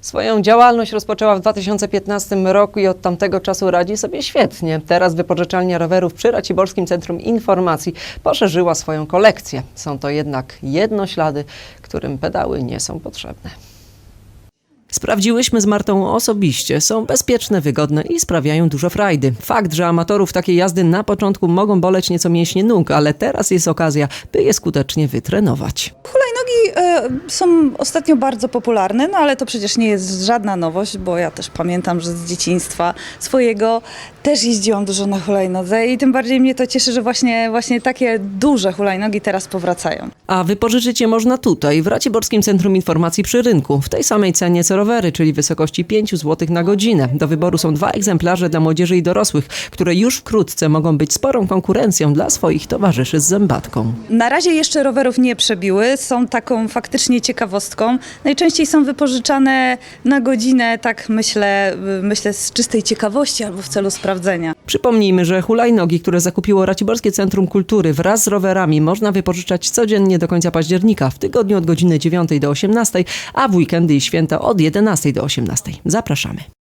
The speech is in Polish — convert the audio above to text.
Swoją działalność rozpoczęła w 2015 roku i od tamtego czasu radzi sobie świetnie. Teraz wypożyczalnia rowerów przy Raciborskim Centrum Informacji poszerzyła swoją kolekcję. Są to jednak jednoślady, którym pedały nie są potrzebne. Sprawdziłyśmy z Martą osobiście. Są bezpieczne, wygodne i sprawiają dużo frajdy. Fakt, że amatorów takiej jazdy na początku mogą boleć nieco mięśnie nóg, ale teraz jest okazja, by je skutecznie wytrenować. Są ostatnio bardzo popularne, no ale to przecież nie jest żadna nowość, bo ja też pamiętam, że z dzieciństwa swojego też jeździłam dużo na hulajnodze i tym bardziej mnie to cieszy, że właśnie, właśnie takie duże hulajnogi teraz powracają. A wypożyczyć je można tutaj, w Raciborskim Centrum Informacji przy rynku, w tej samej cenie co rowery, czyli wysokości 5 zł na godzinę. Do wyboru są dwa egzemplarze dla młodzieży i dorosłych, które już wkrótce mogą być sporą konkurencją dla swoich towarzyszy z zębatką. Na razie jeszcze rowerów nie przebiły, są taką faktycznie ciekawostką. Najczęściej są wypożyczane na godzinę, tak myślę, myślę z czystej ciekawości albo w celu sprawdzenia. Przypomnijmy, że hulajnogi, które zakupiło Raciborskie Centrum Kultury wraz z rowerami można wypożyczać codziennie do końca października, w tygodniu od godziny 9 do 18, a w weekendy i święta od 11 do 18. Zapraszamy.